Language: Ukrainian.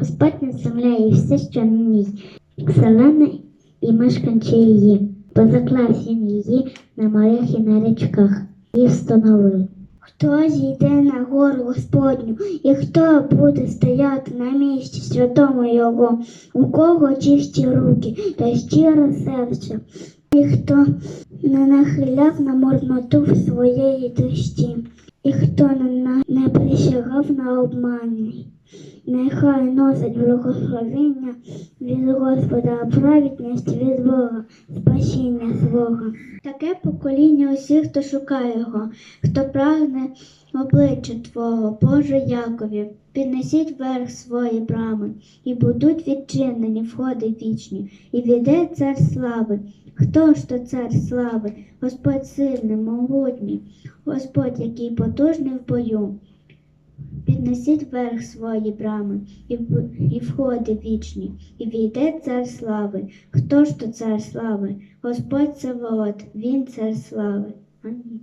Господь і все, що на ній, вселена і мешканці її, позаклав він її на морях і на річках, і встановив. Хто зійде на гору Господню, і хто буде стояти на місці святому Його, у кого чисті руки та щире серце, і хто не нахиляв на морноту в своєї душі, і хто не, присягав на обмані. Нехай носить благословення від Господа, праведність від Бога, спасіння свого. Таке покоління усіх, хто шукає його, хто прагне обличчя Твого, Боже Якові, піднесіть вверх свої брами, і будуть відчинені входи вічні, і війде цар слави. Хто ж то цар слави? Господь сильний, могутній, Господь, який потужний в бою. Піднесіть вверх свої брами і, і входи вічні, і війде цар слави. Хто ж то цар слави? Господь Савоот, він цар слави. Амінь.